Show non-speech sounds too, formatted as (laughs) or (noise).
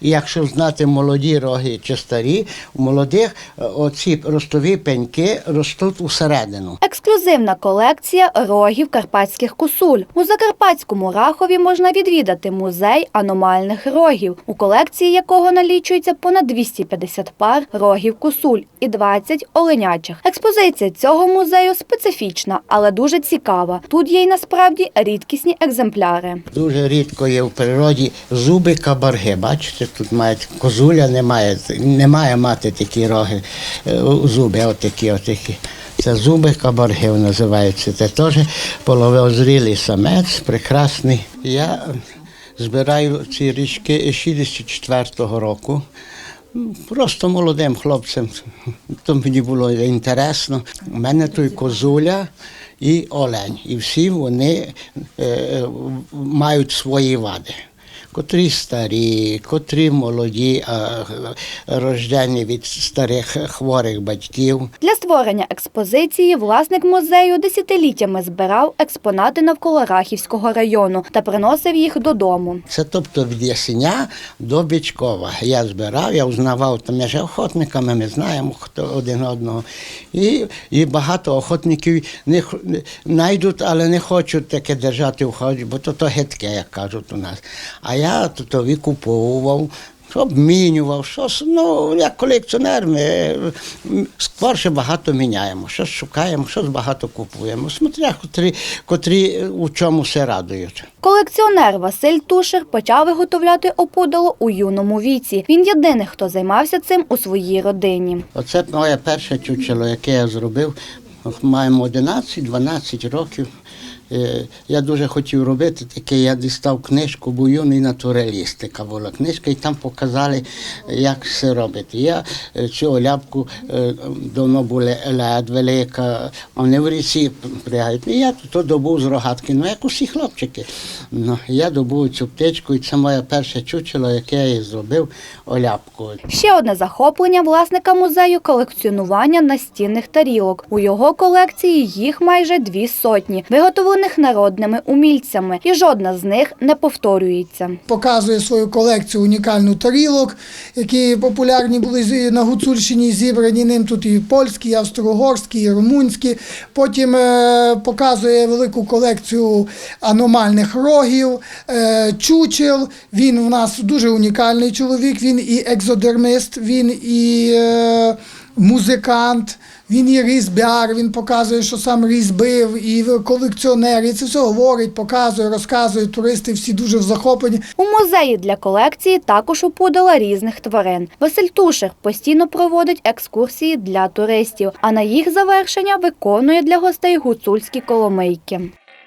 І якщо знати молоді роги чи старі, у молодих е, оці ростові пеньки ростуть усередину. Ексклюзивна колекція рогів карпатських косуль. У Закарпатському Рахові можна відвідати музей аномальних рогів, у колекції якого налічується понад 250 пар рогів косуль і 20 оленячих. Експозиція цього музею специфічна, але дуже цікава. Тут є й насправді рідкісні екземпляри. Дуже рідко є в природі зуби кабарги. Бачите, тут мають козуля, немає, не має мати такі роги, е, зуби, отакі, отакі. Це зуби кабарги називаються. Це теж половозрілий самець, прекрасний. Я збираю ці річки 64-го року. Просто молодим хлопцем. (laughs) То мені було інтересно. У мене тут козуля і олень. І всі вони е, е, мають свої вади. Котрі старі, котрі молоді, а, рождені від старих хворих батьків. Для створення експозиції власник музею десятиліттями збирав експонати навколо Рахівського району та приносив їх додому. Це тобто від Ясеня до Бичкова. Я збирав, я узнавав там між охотниками, ми знаємо хто один одного. І, і багато охотників не- знайдуть, але не хочуть таке держати в ході, бо то, то гидке, як кажуть у нас. А я то викуповував. Обмінював, щось, ну, як колекціонер, ми скорше багато міняємо, щось шукаємо, щось багато купуємо. Смотря, котрі, котрі у чому все радують. Колекціонер Василь Тушер почав виготовляти опудало у юному віці. Він єдиний, хто займався цим у своїй родині. Оце моє перше чучело, яке я зробив. Маємо 11-12 років. Е, Я дуже хотів робити таке, я дістав книжку, бо юний натураліст, така була книжка, і там показали, як все робити. Я е, цю оляпку е, давно була лед велика, вони в ріці пригають. І я то добув з рогатки, ну як усі хлопчики. Ну, я добув цю птичку, і це моє перше чучело, яке я зробив оляпку. Ще одне захоплення власника музею колекціонування настінних тарілок. У його колекції їх майже дві сотні, виготовлених народними умільцями, і жодна з них не повторюється. показує свою колекцію унікальну тарілок, які популярні були на Гуцульщині, зібрані ним тут і польські, і австро-угорські, і румунські. Потім е, показує велику колекцію аномальних рогів, е, чучел. Він в нас дуже унікальний чоловік. Він і екзодермист, він і е, музикант. Він і різьбяр, він показує, що сам різьбив, і колекціонер, і це все говорить, показує, розказує. Туристи всі дуже в захопленні. У музеї для колекції також опудала різних тварин. Василь Тушер постійно проводить екскурсії для туристів, а на їх завершення виконує для гостей гуцульські коломийки.